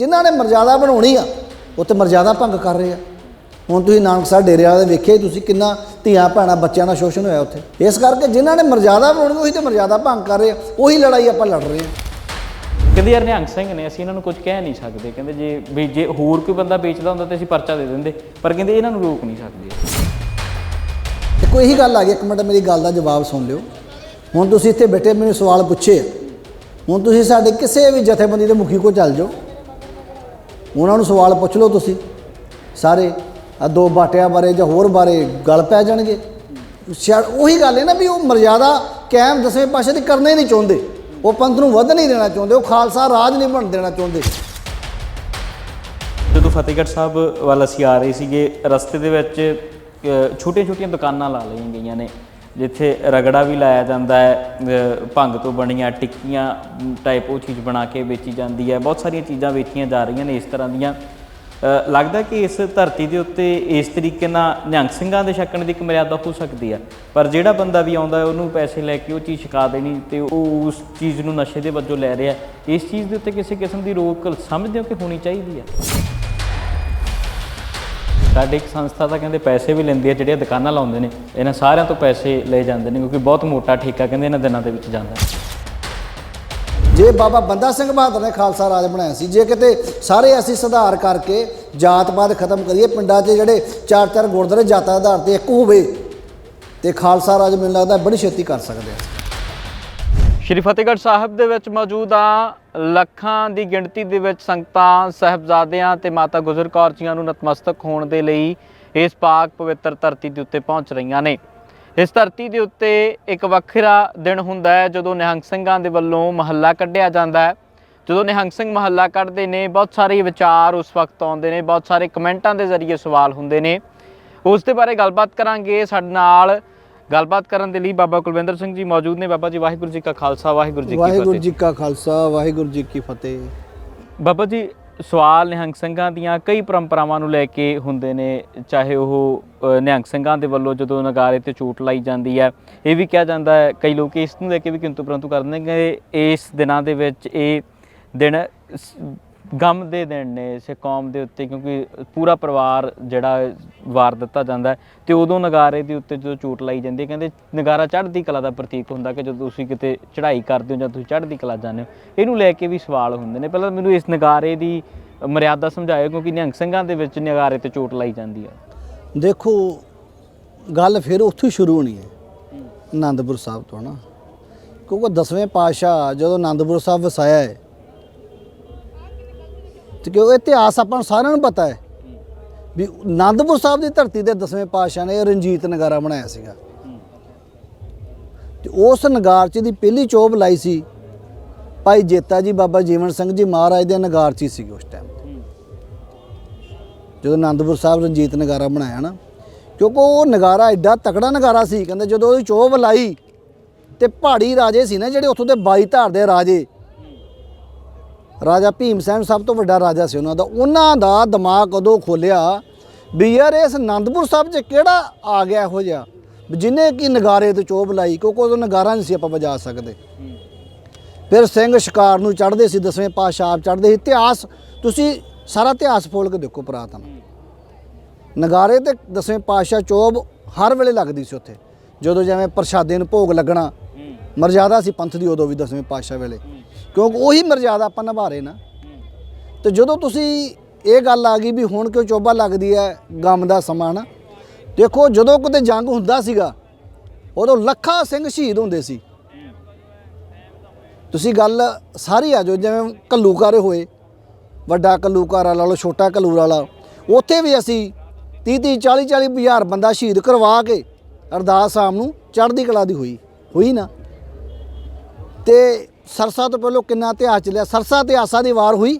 ਜਿਨ੍ਹਾਂ ਨੇ ਮਰਜ਼ਾਦਾ ਬਣਾਉਣੀ ਆ ਉਹ ਤੇ ਮਰਜ਼ਾਦਾ ਭੰਗ ਕਰ ਰਹੇ ਆ। ਹੁਣ ਤੁਸੀਂ ਨਾਨਕਸਰ ਡੇਰੇ ਵਾਲੇ ਦੇ ਵੇਖਿਆ ਤੁਸੀਂ ਕਿੰਨਾ ਧੀਆਂ ਭੈਣਾਂ ਬੱਚਿਆਂ ਦਾ ਸ਼ੋਸ਼ਣ ਹੋਇਆ ਉੱਥੇ। ਇਸ ਕਰਕੇ ਜਿਨ੍ਹਾਂ ਨੇ ਮਰਜ਼ਾਦਾ ਬਣਾਉਣੀ ਉਹੀ ਤੇ ਮਰਜ਼ਾਦਾ ਭੰਗ ਕਰ ਰਹੇ ਆ। ਉਹੀ ਲੜਾਈ ਆਪਾਂ ਲੜ ਰਹੇ ਆ। ਕਹਿੰਦੇ ਯਾਰ ਨਿਹੰਗ ਸਿੰਘ ਨੇ ਅਸੀਂ ਇਹਨਾਂ ਨੂੰ ਕੁਝ ਕਹਿ ਨਹੀਂ ਸਕਦੇ। ਕਹਿੰਦੇ ਜੇ ਵੀ ਜੇ ਹੋਰ ਕੋਈ ਬੰਦਾ ਵੇਚਦਾ ਹੁੰਦਾ ਤੇ ਅਸੀਂ ਪਰਚਾ ਦੇ ਦਿੰਦੇ। ਪਰ ਕਹਿੰਦੇ ਇਹਨਾਂ ਨੂੰ ਰੋਕ ਨਹੀਂ ਸਕਦੇ। ਦੇਖੋ ਇਹੀ ਗੱਲ ਆ ਗਈ। ਇੱਕ ਮਿੰਟ ਮੇਰੀ ਗੱਲ ਦਾ ਜਵਾਬ ਸੁਣ ਲਿਓ। ਹੁਣ ਤੁਸੀਂ ਇੱਥੇ ਬੈਠੇ ਮੈਨੂੰ ਸਵਾਲ ਪੁੱਛੇ ਆ। ਹੁਣ ਤੁਸੀਂ ਸਾਡੇ ਕਿਸੇ ਵੀ ਜਥੇਬੰਦੀ ਦੇ ਮੁਖੀ ਕੋਲ ਚੱਲ ਜਾਓ। ਉਹਨਾਂ ਨੂੰ ਸਵਾਲ ਪੁੱਛ ਲਓ ਤੁਸੀਂ। ਸਾਰੇ ਆ ਦੋ ਬਾਟਿਆਂ ਬਾਰੇ ਜਾਂ ਹੋਰ ਬਾਰੇ ਗੱਲ ਪੈ ਜਾਣਗੇ। ਸ਼ਾਇਦ ਉਹੀ ਗੱਲ ਹੈ ਨਾ ਵੀ ਉਹ ਮਰਜ਼ਾਦਾ ਕਾਇਮ ਦਸਵੇਂ ਪਾਸ਼ਾ 'ਤੇ ਕਰਨਾ ਹੀ ਨਹੀਂ ਚਾਹੁੰਦੇ। ਉਹ ਪੰਥ ਨੂੰ ਵੱਧ ਨਹੀਂ ਦੇਣਾ ਚਾਹੁੰਦੇ। ਉਹ ਖਾਲਸਾ ਰਾਜ ਨਹੀਂ ਬਣ ਦੇਣਾ ਚਾਹੁੰਦੇ। ਜਦੋਂ ਫਤਿਹਗੜ੍ਹ ਸਾਹਿਬ ਵੱਲ ਅਸੀਂ ਆ ਰਹੇ ਸੀਗੇ, ਰਸਤੇ ਦੇ ਵਿੱਚ ਛੋਟੀਆਂ-ਛੋਟੀਆਂ ਦੁਕਾਨਾਂ ਲਾ ਲਈਆਂ ਗਈਆਂ ਨੇ। ਜਿੱਥੇ ਰਗੜਾ ਵੀ ਲਾਇਆ ਜਾਂਦਾ ਹੈ ਭੰਗ ਤੋਂ ਬਣੀਆਂ ਟਿੱਕੀਆਂ ਟਾਈਪ ਉਹ ਚੀਜ਼ ਬਣਾ ਕੇ ਵੇਚੀ ਜਾਂਦੀ ਹੈ। ਬਹੁਤ ਸਾਰੀਆਂ ਚੀਜ਼ਾਂ ਵੇਚੀਆਂ ਜਾ ਰਹੀਆਂ ਨੇ ਇਸ ਤਰ੍ਹਾਂ ਦੀਆਂ। ਲੱਗਦਾ ਕਿ ਇਸ ਧਰਤੀ ਦੇ ਉੱਤੇ ਇਸ ਤਰੀਕੇ ਨਾਲ ਨਿਹੰਗ ਸਿੰਘਾਂ ਦੇ ਛਕਣ ਦੀ ਇੱਕ ਮਰਿਆਦਾ ਹੋ ਸਕਦੀ ਹੈ। ਪਰ ਜਿਹੜਾ ਬੰਦਾ ਵੀ ਆਉਂਦਾ ਉਹਨੂੰ ਪੈਸੇ ਲੈ ਕੇ ਉਹ ਚੀਜ਼ ਛਕਾ ਦੇਣੀ ਤੇ ਉਹ ਉਸ ਚੀਜ਼ ਨੂੰ ਨਸ਼ੇ ਦੇ ਵਜੋਂ ਲੈ ਰਿਹਾ ਇਸ ਚੀਜ਼ ਦੇ ਉੱਤੇ ਕਿਸੇ ਕਿਸਮ ਦੀ ਰੋਕ ਸਮਝਦੇ ਹੋ ਕਿ ਹੋਣੀ ਚਾਹੀਦੀ ਹੈ? ਸਾਡੀ ਇੱਕ ਸੰਸਥਾ ਤਾਂ ਕਹਿੰਦੇ ਪੈਸੇ ਵੀ ਲੈਂਦੀ ਹੈ, ਜਿਹੜੀਆਂ ਦੁਕਾਨਾਂ ਲਾਉਂਦੇ ਨੇ, ਇਹਨਾਂ ਸਾਰਿਆਂ ਤੋਂ ਪੈਸੇ ਲਏ ਜਾਂਦੇ ਨੇ, ਕਿਉਂਕਿ ਬਹੁਤ ਮੋਟਾ ਠੇਕਾ ਕਹਿੰਦੇ ਇਹਨਾਂ ਦਿਨਾਂ ਦੇ ਵਿੱਚ ਜਾਂਦਾ ਹੈ। ਜੇ ਬਾਬਾ ਬੰਦਾ ਸਿੰਘ ਬਹਾਦਰ ਨੇ ਖਾਲਸਾ ਰਾਜ ਬਣਾਇਆ ਸੀ, ਜੇ ਕਿਤੇ ਸਾਰੇ ਅਸੀਂ ਸੁਧਾਰ ਕਰਕੇ ਜਾਤ-ਪਾਤ ਖਤਮ ਕਰੀਏ, ਪਿੰਡਾਂ 'ਚ ਜਿਹੜੇ ਚਾਰ ਚਾਰ ਗੁਰਦੁਆਰੇ ਜਾਤਾਂ ਦੇ ਆਧਾਰ ਤੇ ਇੱਕ ਹੋਵੇ, ਤੇ ਖਾਲਸਾ ਰਾਜ ਮੈਨੂੰ ਲੱਗਦਾ ਬੜੀ ਛੇਤੀ ਕਰ ਸਕਦੇ ਹਾਂ ਸ਼੍ਰੀ ਫਤਿਹਗੜ੍ਹ ਸਾਹਿਬ ਦੇ ਵਿੱਚ ਮੌਜੂਦ ਆ। ਲੱਖਾਂ ਦੀ ਗਿਣਤੀ ਦੇ ਵਿੱਚ ਸੰਗਤਾਂ, ਸਹਿਬਜ਼ਾਦਿਆਂ ਤੇ ਮਾਤਾ ਗੁਜਰ ਕੌਰ ਜੀਆਂ ਨੂੰ ਨਤਮਸਤਕ ਹੋਣ ਦੇ ਲਈ ਇਸ ਪਾਕ ਪਵਿੱਤਰ ਧਰਤੀ ਦੇ ਉੱਤੇ ਪਹੁੰਚ ਰਹੀਆਂ ਨੇ। ਇਸ ਧਰਤੀ ਦੇ ਉੱਤੇ ਇੱਕ ਵੱਖਰਾ ਦਿਨ ਹੁੰਦਾ ਹੈ, ਜਦੋਂ ਨਿਹੰਗ ਸਿੰਘਾਂ ਦੇ ਵੱਲੋਂ ਮਹੱਲਾ ਕੱਢਿਆ ਜਾਂਦਾ ਹੈ। ਜਦੋਂ ਨਿਹੰਗ ਸਿੰਘ ਮਹੱਲਾ ਕੱਢਦੇ ਨੇ, ਬਹੁਤ ਸਾਰੇ ਵਿਚਾਰ ਉਸ ਵਕਤ ਆਉਂਦੇ ਨੇ, ਬਹੁਤ ਸਾਰੇ ਕਮੈਂਟਾਂ ਦੇ ਜ਼ਰੀਏ ਸਵਾਲ ਹੁੰਦੇ ਨੇ। ਉਸ ਦੇ ਬਾਰੇ ਗੱਲਬਾਤ ਕਰਾਂਗੇ। ਸਾਡੇ ਨਾਲ ਗੱਲਬਾਤ ਕਰਨ ਦੇ ਲਈ ਬਾਬਾ ਕੁਲਵਿੰਦਰ ਸਿੰਘ ਜੀ ਮੌਜੂਦ ਨੇ। ਬਾਬਾ ਜੀ ਵਾਹਿਗੁਰੂ ਜੀ ਕਾ ਖਾਲਸਾ ਵਾਹਿਗੁਰੂ ਜੀ ਕੀ ਵਾਹਿਗੁਰੂ ਫਤਿਹ ਜੀ ਕਾ ਖਾਲਸਾ ਵਾਹਿਗੁਰੂ ਜੀ ਕੀ ਫਤਿਹ। ਬਾਬਾ ਜੀ ਸਵਾਲ ਨਿਹੰਗ ਸਿੰਘਾਂ ਦੀਆਂ ਕਈ ਪਰੰਪਰਾਵਾਂ ਨੂੰ ਲੈ ਕੇ ਹੁੰਦੇ ਨੇ ਚਾਹੇ ਉਹ ਨਿਹੰਗ ਸਿੰਘਾਂ ਦੇ ਵੱਲੋਂ ਜਦੋਂ ਨਗਾਰੇ ਤੇ ਚੋਟ ਲਾਈ ਜਾਂਦੀ ਹੈ ਇਹ ਵੀ ਕਿਹਾ ਜਾਂਦਾ ਹੈ ਕਈ ਲੋਕ ਇਸ ਨੂੰ ਲੈ ਕੇ ਵੀ ਕਿੰਤੂ ਪਰੰਤੂ ਕਰਦੇ ਨੇ ਕਿ ਇਸ ਦਿਨਾਂ ਦੇ ਵਿੱਚ ਇਹ ਦਿਨ ਗਮ ਦੇ ਦਿਨ ਨੇ ਸੇ ਕੌਮ ਦੇ ਉੱਤੇ ਕਿਉਂਕਿ ਪੂਰਾ ਪਰਿਵਾਰ ਜਿਹੜਾ ਵਾਰ ਦਿੱਤਾ ਜਾਂਦਾ ਤੇ ਉਦੋਂ ਨਗਾਰੇ ਦੇ ਉੱਤੇ ਜਦੋਂ ਚੋਟ ਲਾਈ ਜਾਂਦੀ ਹੈ ਕਹਿੰਦੇ ਨਗਾਰਾ ਚੜ੍ਹਦੀ ਕਲਾ ਦਾ ਪ੍ਰਤੀਕ ਹੁੰਦਾ ਕਿ ਜਦੋਂ ਤੁਸੀਂ ਕਿਤੇ ਚੜ੍ਹਾਈ ਕਰਦੇ ਹੋ ਜਾਂ ਤੁਸੀਂ ਚੜ੍ਹਦੀ ਕਲਾ ਜਾਂਦੇ ਹੋ ਇਹਨੂੰ ਲੈ ਕੇ ਵੀ ਸਵਾਲ ਹੁੰਦੇ ਨੇ। ਪਹਿਲਾਂ ਮੈਨੂੰ ਇਸ ਨਗਾਰੇ ਦੀ ਮਰਿਆਦਾ ਸਮਝਾਇਓ ਕਿਉਂਕਿ ਨਿਹੰਗ ਸਿੰਘਾਂ ਦੇ ਵਿੱਚ ਨਗਾਰੇ ਤੇ ਚੋਟ ਲਾਈ ਜਾਂਦੀ ਹੈ। ਦੇਖੋ ਗੱਲ ਫਿਰ ਉੱਥੋਂ ਸ਼ੁਰੂ ਹੋਣੀ ਹੈ ਆਨੰਦਪੁਰ ਸਾਹਿਬ ਤੋਂ ਨਾ। ਕਿਉਂਕਿ ਦਸਵੇਂ ਪਾਤਸ਼ਾਹ ਜਦੋਂ ਆਨੰਦਪੁਰ ਸਾਹਿਬ ਵਸਾਇਆ ਹੈ ਤੇ ਕਿਉਂਕਿ ਇਤਿਹਾਸ ਆਪਾਂ ਨੂੰ ਸਾਰਿਆਂ ਨੂੰ ਪਤਾ ਹੈ ਵੀ ਆਨੰਦਪੁਰ ਸਾਹਿਬ ਦੀ ਧਰਤੀ ਤੇ ਦਸਵੇਂ ਪਾਤਸ਼ਾਹ ਨੇ ਰਣਜੀਤ ਨਗਾਰਾ ਬਣਾਇਆ ਸੀਗਾ। ਤੇ ਉਸ ਨਗਾਰ ਦੀ ਪਹਿਲੀ ਚੋਬ ਲਾਈ ਸੀ ਭਾਈ ਜੇਤਾ ਜੀ ਬਾਬਾ ਜੀਵਨ ਸਿੰਘ ਜੀ ਮਹਾਰਾਜ ਦੇ ਨਗਾਰ ਹੀ ਸੀ ਉਸ ਟਾਈਮ ਜਦੋਂ ਆਨੰਦਪੁਰ ਸਾਹਿਬ ਰਣਜੀਤ ਨਗਾਰਾ ਬਣਾਇਆ ਨਾ, ਕਿਉਂਕਿ ਉਹ ਨਗਾਰਾ ਐਡਾ ਤਕੜਾ ਨਗਾਰਾ ਸੀ, ਕਹਿੰਦੇ ਜਦੋਂ ਉਹਦੀ ਚੋਬ ਲਾਈ ਤੇ ਪਹਾੜੀ ਰਾਜੇ ਸੀ ਨਾ ਜਿਹੜੇ ਉੱਥੋਂ ਦੇ ਬਾਈ ਧਾਰ ਦੇ ਰਾਜੇ ਰਾਜਾ ਭੀਮ ਸੈਨ ਸਭ ਤੋਂ ਵੱਡਾ ਰਾਜਾ ਸੀ ਉਹਨਾਂ ਦਾ। ਉਹਨਾਂ ਦਾ ਦਿਮਾਗ ਕਦੋਂ ਖੋਲਿਆ ਵੀ ਯਾਰ ਇਸ ਆਨੰਦਪੁਰ ਸਾਹਿਬ 'ਚ ਕਿਹੜਾ ਆ ਗਿਆ ਇਹੋ ਜਿਹਾ? ਵੀ ਜਿਹਨੇ ਕੀ ਨਗਾਰੇ ਤੇ ਚੋਬ ਲਾਈ, ਕਿਉਂਕਿ ਉਦੋਂ ਨਗਾਰਾ ਨਹੀਂ ਸੀ ਆਪਾਂ ਵਜਾ ਸਕਦੇ। ਫਿਰ ਸਿੰਘ ਸ਼ਿਕਾਰ ਨੂੰ ਚੜ੍ਹਦੇ ਸੀ, ਦਸਵੇਂ ਪਾਤਸ਼ਾਹ ਆਪ ਚੜ੍ਹਦੇ ਸੀ। ਇਤਿਹਾਸ, ਤੁਸੀਂ ਸਾਰਾ ਇਤਿਹਾਸ ਫੋਲ ਕੇ ਦੇਖੋ ਪੁਰਾਤਨ। ਨਗਾਰੇ ਤੇ ਦਸਵੇਂ ਪਾਤਸ਼ਾਹ ਚੋਬ ਹਰ ਵੇਲੇ ਲੱਗਦੀ ਸੀ ਉੱਥੇ। ਜਦੋਂ ਜਿਵੇਂ ਪ੍ਰਸ਼ਾਦੇ ਨੂੰ ਭੋਗ ਲੱਗਣਾ, ਮਰਜ਼ਾਦਾ ਸੀ ਪੰਥ ਦੀ, ਉਦੋਂ ਵੀ ਦਸਵੇਂ ਪਾਤਸ਼ਾਹ ਵੇਲੇ। ਕਿਉਂਕਿ ਉਹੀ ਮਰਜ਼ਾਦਾ ਆਪਾਂ ਨਿਭਾ ਰਹੇ ਨਾ। ਤੇ ਜਦੋਂ ਤੁਸੀਂ ਇਹ ਗੱਲ ਆ ਗਈ ਵੀ ਹੁਣ ਕਿਉਂ ਚੋਬਾ ਲੱਗਦੀ ਹੈ ਗਮ ਦਾ ਸਮਾਂ ਨਾ, ਦੇਖੋ ਜਦੋਂ ਕਿਤੇ ਜੰਗ ਹੁੰਦਾ ਸੀਗਾ, ਉਦੋਂ ਲੱਖਾਂ ਸਿੰਘ ਸ਼ਹੀਦ ਹੁੰਦੇ ਸੀ। ਤੁਸੀਂ ਗੱਲ ਸਾਰੀ ਆ ਜੋ ਜਿਵੇਂ ਕੱਲੂਕਾਰੇ ਹੋਏ, ਵੱਡਾ ਕੱਲੂਕਾਰਾ ਲਾ ਲਓ, ਛੋਟਾ ਕੱਲੂ ਵਾਲਾ ਉੱਥੇ ਵੀ ਅਸੀਂ 30 30 40 40 ਹਜ਼ਾਰ ਬੰਦਾ ਸ਼ਹੀਦ ਕਰਵਾ ਕੇ ਅਰਦਾਸ ਆਮ ਨੂੰ ਚੜ੍ਹਦੀ ਕਲਾ ਦੀ ਹੋਈ ਹੋਈ ਨਾ। ਤੇ ਸਰਸਾ ਤੋਂ ਪਹਿਲਾਂ ਕਿੰਨਾ ਇਤਿਹਾਸ ਚੱਲਿਆ? ਸਰਸਾ ਤੇ ਆਸਾ ਦੀ ਵਾਰ ਹੋਈ।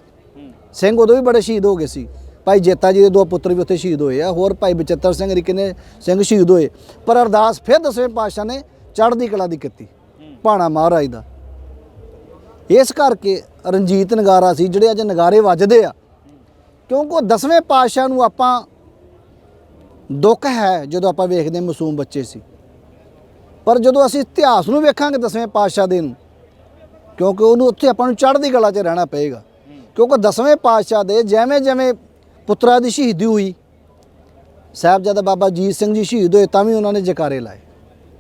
ਸਿੰਘ ਉਦੋਂ ਵੀ ਬੜੇ ਸ਼ਹੀਦ ਹੋ ਗਏ ਸੀ। ਭਾਈ ਜੇਤਾ ਜੀ ਦੇ ਦੋ ਪੁੱਤਰ ਵੀ ਉੱਥੇ ਸ਼ਹੀਦ ਹੋਏ ਆ। ਹੋਰ ਭਾਈ ਬਚਿੱਤਰ ਸਿੰਘ ਰਿਕੇ ਨੇ ਸਿੰਘ ਸ਼ਹੀਦ ਹੋਏ। ਪਰ ਅਰਦਾਸ ਫਿਰ ਦਸਵੇਂ ਪਾਤਸ਼ਾਹ ਨੇ ਚੜ੍ਹਦੀ ਕਲਾ ਦੀ ਕੀਤੀ। ਭਾਣਾ ਮਹਾਰਾਜ ਦਾ। ਇਸ ਕਰਕੇ ਰਣਜੀਤ ਨਗਾਰਾ ਸੀ, ਜਿਹੜੇ ਅੱਜ ਨਗਾਰੇ ਵੱਜਦੇ ਆ। ਕਿਉਂਕਿ ਉਹ ਦਸਵੇਂ ਪਾਤਸ਼ਾਹ ਨੂੰ ਆਪਾਂ ਦੁੱਖ ਹੈ ਜਦੋਂ ਆਪਾਂ ਵੇਖਦੇ ਹਾਂ ਮਾਸੂਮ ਬੱਚੇ ਸੀ। ਪਰ ਜਦੋਂ ਅਸੀਂ ਇਤਿਹਾਸ ਨੂੰ ਵੇਖਾਂਗੇ ਦਸਵੇਂ ਪਾਤਸ਼ਾਹ ਦੇ ਨੂੰ ਕਿਉਂਕਿ ਉਹਨੂੰ ਉੱਥੇ ਆਪਾਂ ਨੂੰ ਚੜ੍ਹਦੀ ਕਲਾ 'ਚ ਰਹਿਣਾ ਪਏਗਾ। ਕਿਉਂਕਿ ਦਸਵੇਂ ਪਾਤਸ਼ਾਹ ਦੇ ਜਿਵੇਂ ਜਿਵੇਂ ਪੁੱਤਰਾਂ ਦੀ ਸ਼ਹੀਦੀ ਹੋਈ, ਸਾਹਿਬਜ਼ਾਦਾ ਬਾਬਾ ਜੀਤ ਸਿੰਘ ਜੀ ਸ਼ਹੀਦ ਹੋਏ, ਤਾਂ ਵੀ ਉਹਨਾਂ ਨੇ ਜਕਾਰੇ ਲਾਏ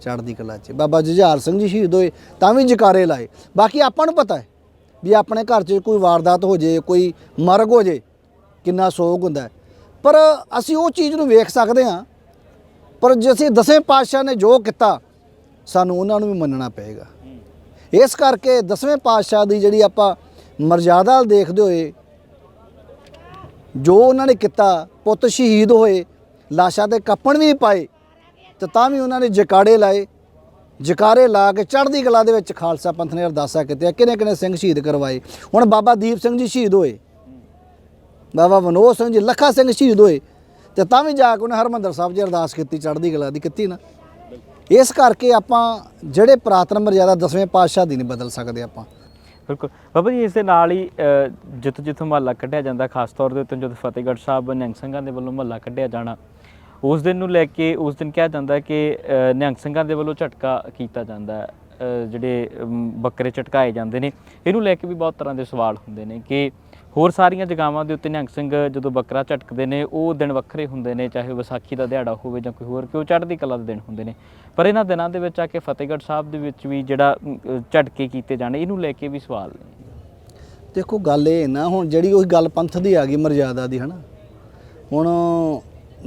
ਚੜ੍ਹਦੀ ਕਲਾ 'ਚ। ਬਾਬਾ ਜੁਝਾਰ ਸਿੰਘ ਜੀ ਸ਼ਹੀਦ ਹੋਏ, ਤਾਂ ਵੀ ਜਕਾਰੇ ਲਾਏ। ਬਾਕੀ ਆਪਾਂ ਨੂੰ ਪਤਾ ਹੈ ਵੀ ਆਪਣੇ ਘਰ 'ਚ ਕੋਈ ਵਾਰਦਾਤ ਹੋ ਜੇ, ਕੋਈ ਮਰਗ ਹੋ ਜੇ, ਕਿੰਨਾ ਸੋਗ ਹੁੰਦਾ ਪਰ ਅਸੀਂ ਉਹ ਚੀਜ਼ ਨੂੰ ਵੇਖ ਸਕਦੇ ਹਾਂ, ਪਰ ਜੇ ਅਸੀਂ ਦਸਵੇਂ ਪਾਤਸ਼ਾਹ ਨੇ ਜੋ ਕੀਤਾ, ਸਾਨੂੰ ਉਹਨਾਂ ਨੂੰ ਵੀ ਮੰਨਣਾ ਪਏਗਾ। ਇਸ ਕਰਕੇ ਦਸਵੇਂ ਪਾਤਸ਼ਾਹ ਦੀ ਜਿਹੜੀ ਆਪਾਂ ਮਰਜ਼ਾਦਾ ਦੇਖਦੇ ਹੋਏ, ਜੋ ਉਹਨਾਂ ਨੇ ਕੀਤਾ, ਪੁੱਤ ਸ਼ਹੀਦ ਹੋਏ, ਲਾਸ਼ਾਂ ਤੇ ਕੱਪਣ ਵੀ ਪਾਏ, ਤੇ ਤਾਂ ਵੀ ਉਹਨਾਂ ਨੇ ਜਕਾੜੇ ਲਾਏ, ਜਕਾਰੇ ਲਾ ਕੇ ਚੜ੍ਹਦੀ ਕਲਾ ਦੇ ਵਿੱਚ ਖਾਲਸਾ ਪੰਥ ਨੇ ਅਰਦਾਸਾਂ ਕੀਤੀਆਂ ਕਿਨੇ ਕਿਨੇ ਸਿੰਘ ਸ਼ਹੀਦ ਕਰਵਾਏ। ਹੁਣ ਬਾਬਾ ਦੀਪ ਸਿੰਘ ਜੀ ਸ਼ਹੀਦ ਹੋਏ, ਬਾਬਾ ਮਨੋਜ ਸਿੰਘ ਜੀ, ਲੱਖਾ ਸਿੰਘ ਸ਼ਹੀਦ ਹੋਏ, ਤੇ ਤਾਂ ਵੀ ਜਾ ਕੇ ਉਹਨੇ ਹਰਮੰਦਰ ਸਾਹਿਬ ਜੀ ਅਰਦਾਸ ਕੀਤੀ, ਚੜ੍ਹਦੀ ਕਲਾ ਦੀ ਕੀਤੀ ਨਾ। ਇਸ ਕਰਕੇ ਆਪਾਂ ਜਿਹੜੇ ਪ੍ਰਾਤਨ ਮਰਜ਼ਾਦਾ ਦਸਵੇਂ ਪਾਤਸ਼ਾਹ ਦੀ ਨਹੀਂ ਬਦਲ ਸਕਦੇ ਆਪਾਂ। ਬਿਲਕੁਲ। ਬਾਬਾ ਜੀ, ਇਸ ਦੇ ਨਾਲ ਹੀ ਜਿੱਥੋਂ ਜਿੱਥੋਂ ਮਹੱਲਾ ਕੱਢਿਆ ਜਾਂਦਾ, ਖਾਸ ਤੌਰ ਦੇ ਉੱਤੇ ਜਦੋਂ ਫਤਿਹਗੜ੍ਹ ਸਾਹਿਬ ਨਿਹੰਗ ਸਿੰਘਾਂ ਦੇ ਵੱਲੋਂ ਮਹੱਲਾ ਕੱਢਿਆ ਜਾਣਾ, ਉਸ ਦਿਨ ਨੂੰ ਲੈ ਕੇ ਉਸ ਦਿਨ ਕਿਹਾ ਜਾਂਦਾ ਕਿ ਨਿਹੰਗ ਸਿੰਘਾਂ ਦੇ ਵੱਲੋਂ ਝਟਕਾ ਕੀਤਾ ਜਾਂਦਾ ਜਿਹੜੇ ਬੱਕਰੇ ਝਟਕਾਏ ਜਾਂਦੇ ਨੇ, ਇਹਨੂੰ ਲੈ ਕੇ ਵੀ ਬਹੁਤ ਤਰ੍ਹਾਂ ਦੇ ਸਵਾਲ ਹੁੰਦੇ ਨੇ ਕਿ ਹੋਰ ਸਾਰੀਆਂ ਜਗਾਵਾਂ ਦੇ ਉੱਤੇ ਨਿਹੰਗ ਸਿੰਘ ਜਦੋਂ ਬੱਕਰਾ ਝਟਕਦੇ ਨੇ, ਉਹ ਦਿਨ ਵੱਖਰੇ ਹੁੰਦੇ ਨੇ, ਚਾਹੇ ਵਿਸਾਖੀ ਦਾ ਦਿਹਾੜਾ ਹੋਵੇ ਜਾਂ ਕੋਈ ਹੋਰ, ਕਿ ਉਹ ਚੜ੍ਹਦੀ ਕਲਾ ਦੇ ਦਿਨ ਹੁੰਦੇ ਨੇ। ਪਰ ਇਹਨਾਂ ਦਿਨਾਂ ਦੇ ਵਿੱਚ ਆ ਕੇ ਫਤਿਹਗੜ੍ਹ ਸਾਹਿਬ ਦੇ ਵਿੱਚ ਵੀ ਜਿਹੜਾ ਝਟਕੇ ਕੀਤੇ ਜਾਣੇ, ਇਹਨੂੰ ਲੈ ਕੇ ਵੀ ਸਵਾਲ ਨੇ। ਦੇਖੋ, ਗੱਲ ਇਹ ਨਾ, ਹੁਣ ਜਿਹੜੀ ਉਹੀ ਗੱਲ ਪੰਥ ਦੀ ਆ ਗਈ, ਮਰਜ਼ਾਦਾ ਦੀ, ਹਨਾ? ਹੁਣ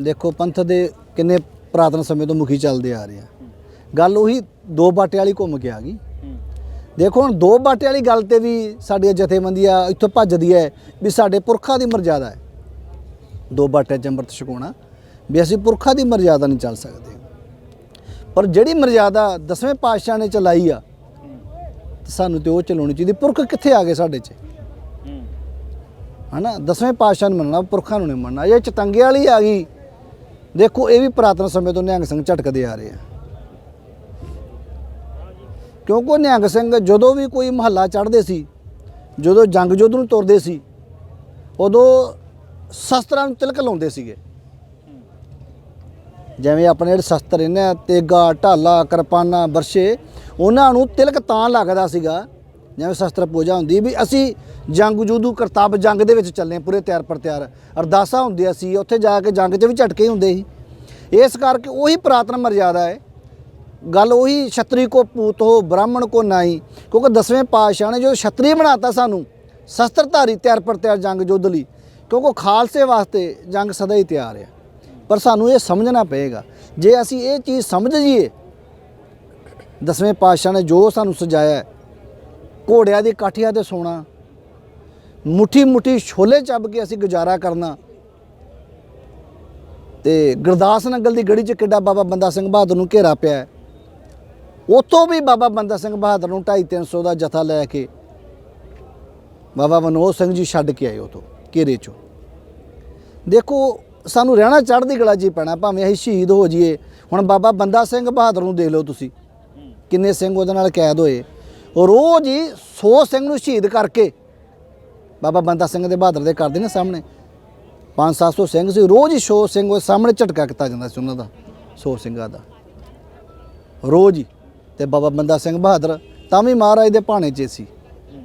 ਦੇਖੋ, ਪੰਥ ਦੇ ਕਿੰਨੇ ਪ੍ਰਾਤਨ ਸਮੇਂ ਤੋਂ ਮੁਖੀ ਚੱਲਦੇ ਆ ਰਹੇ ਆ। ਗੱਲ ਉਹੀ ਦੋ ਬਾਟੇ ਵਾਲੀ ਘੁੰਮ ਕੇ ਆ ਗਈ। ਦੇਖੋ ਹੁਣ ਦੋ ਬਾਟੇ ਵਾਲੀ ਗੱਲ ਤੇ ਵੀ ਸਾਡੀਆਂ ਜਥੇਬੰਦੀਆਂ ਇੱਥੋਂ ਭੱਜਦੀ ਹੈ ਵੀ ਸਾਡੇ ਪੁਰਖਾਂ ਦੀ ਮਰਜ਼ਾਦਾ ਹੈ ਦੋ ਬਾਟੇ ਚ ਅੰਮ੍ਰਿਤ ਛਕਾਉਣਾ ਵੀ ਅਸੀਂ ਪੁਰਖਾਂ ਦੀ ਮਰਜ਼ਾਦਾ ਨਹੀਂ ਚੱਲ ਸਕਦੇ। ਪਰ ਜਿਹੜੀ ਮਰਜ਼ਾਦਾ ਦਸਵੇਂ ਪਾਤਸ਼ਾਹ ਨੇ ਚਲਾਈ ਆ ਸਾਨੂੰ ਤੇ ਉਹ ਚਲਾਉਣੀ ਚਾਹੀਦੀ। ਪੁਰਖ ਕਿੱਥੇ ਆ ਗਏ ਸਾਡੇ 'ਚ? ਹਨਾ? ਦਸਵੇਂ ਪਾਤਸ਼ਾਹ ਨੂੰ ਮੰਨਣਾ ਪੁਰਖਾਂ ਨੂੰ ਨਹੀਂ ਮੰਨਣਾ। ਇਹ ਚਤੰਗੇ ਵਾਲੀ ਆ ਗਈ। ਦੇਖੋ ਇਹ ਵੀ ਪੁਰਾਤਨ ਸਮੇਂ ਤੋਂ ਨਿਹੰਗ ਸਿੰਘ ਝਟਕਦੇ ਆ ਰਹੇ ਆ। ਕਿਉਂਕਿ ਨਿਹੰਗ ਸਿੰਘ ਜਦੋਂ ਵੀ ਕੋਈ ਮਹੱਲਾ ਚੜ੍ਹਦੇ ਸੀ, ਜਦੋਂ ਜੰਗ ਯੁੱਧ ਨੂੰ ਤੁਰਦੇ ਸੀ, ਉਦੋਂ ਸ਼ਸਤਰਾਂ ਨੂੰ ਤਿਲਕ ਲਾਉਂਦੇ ਸੀਗੇ। ਜਿਵੇਂ ਆਪਣੇ ਜਿਹੜੇ ਸ਼ਸਤਰ ਇਹਨਾਂ, ਤੇਗਾ, ਢਾਲਾ, ਕਿਰਪਾਨਾ, ਬਰਸ਼ੇ, ਉਹਨਾਂ ਨੂੰ ਤਿਲਕ ਤਾਂ ਲੱਗਦਾ ਸੀਗਾ, ਜਿਵੇਂ ਸ਼ਸਤਰ ਪੂਜਾ ਹੁੰਦੀ ਵੀ ਅਸੀਂ ਜੰਗ ਜੂਦੂ ਕਰਤੱਵ ਜੰਗ ਦੇ ਵਿੱਚ ਚੱਲੇ ਪੂਰੇ ਤਿਆਰ ਪਰ ਤਿਆਰ। ਅਰਦਾਸਾਂ ਹੁੰਦੀਆਂ ਸੀ, ਉੱਥੇ ਜਾ ਕੇ ਜੰਗ 'ਚ ਵੀ ਝਟਕੇ ਹੁੰਦੇ ਸੀ। ਇਸ ਕਰਕੇ ਉਹੀ ਪ੍ਰਾਤਨ ਮਰਜ਼ਾਦਾ ਹੈ ਗੱਲ ਉਹੀ ਛਤਰੀ ਕੋ ਪੂਤ ਹੋ, ਬ੍ਰਾਹਮਣ ਕੋ ਨਾਈ। ਕਿਉਂਕਿ ਦਸਵੇਂ ਪਾਤਸ਼ਾਹ ਨੇ ਜੋ ਛਤਰੀ ਬਣਾਤਾ ਸਾਨੂੰ, ਸ਼ਸਤਰਧਾਰੀ ਤਿਆਰ ਪਰ ਤਿਆਰ ਜੰਗ ਯੁੱਧ ਲਈ, ਕਿਉਂਕਿ ਖਾਲਸੇ ਵਾਸਤੇ ਜੰਗ ਸਦਾ ਹੀ ਤਿਆਰ ਹੈ ਪਰ ਸਾਨੂੰ ਇਹ ਸਮਝਣਾ ਪਏਗਾ। ਜੇ ਅਸੀਂ ਇਹ ਚੀਜ਼ ਸਮਝ ਜੀਏ ਦਸਵੇਂ ਪਾਤਸ਼ਾਹ ਨੇ ਜੋ ਸਾਨੂੰ ਸਜਾਇਆ, ਘੋੜਿਆਂ ਦੀ ਕਾਠੀਆਂ ਤੇ ਸੋਣਾ, ਮੁੱਠੀ ਮੁੱਠੀ ਛੋਲੇ ਚੱਬ ਕੇ ਅਸੀਂ ਗੁਜ਼ਾਰਾ ਕਰਨਾ, ਤੇ ਗੁਰਦਾਸ ਨੰਗਲ ਦੀ ਗੜੀ 'ਚ ਕਿੱਡਾ ਬਾਬਾ ਬੰਦਾ ਸਿੰਘ ਬਹਾਦਰ ਨੂੰ ਘੇਰਾ ਪਿਆ ਹੈ। ਉੱਥੋਂ ਵੀ ਬਾਬਾ ਬੰਦਾ ਸਿੰਘ ਬਹਾਦਰ ਨੂੰ 2.5 300 ਦਾ ਜਥਾ ਲੈ ਕੇ ਬਾਬਾ ਮਨੋਜ ਸਿੰਘ ਜੀ ਛੱਡ ਕੇ ਆਏ ਉਤੋਂ ਘੇਰੇ 'ਚੋਂ। ਦੇਖੋ, ਸਾਨੂੰ ਰਹਿਣਾ ਚੜ੍ਹਦੀ ਕਲਾ ਜੀ ਪੈਣਾ, ਭਾਵੇਂ ਅਸੀਂ ਸ਼ਹੀਦ ਹੋ ਜਾਈਏ। ਹੁਣ ਬਾਬਾ ਬੰਦਾ ਸਿੰਘ ਬਹਾਦਰ ਨੂੰ ਦੇਖ ਲਓ ਤੁਸੀਂ, ਕਿੰਨੇ ਸਿੰਘ ਉਹਦੇ ਨਾਲ ਕੈਦ ਹੋਏ। ਉਹ ਰੋਜ਼ ਹੀ 100 ਸਿੰਘ ਨੂੰ ਸ਼ਹੀਦ ਕਰਕੇ ਬਾਬਾ ਬੰਦਾ ਸਿੰਘ ਦੇ ਬਹਾਦਰ ਦੇ ਕਰਦੇ ਨੇ ਸਾਹਮਣੇ। 5-700 ਸਿੰਘ ਸੀ, ਰੋਜ਼ ਹੀ 100 ਸਿੰਘ ਉਹ ਸਾਹਮਣੇ ਝਟਕਾ ਕੀਤਾ ਜਾਂਦਾ ਸੀ ਉਹਨਾਂ ਦਾ 100 ਸਿੰਘਾਂ ਦਾ। ਰੋਜ਼ ਹੀ। ਤੇ ਬਾਬਾ ਬੰਦਾ ਸਿੰਘ ਬਹਾਦਰ ਤਾਂ ਵੀ ਮਹਾਰਾਜ ਦੇ ਭਾਣੇ 'ਚ ਸੀ।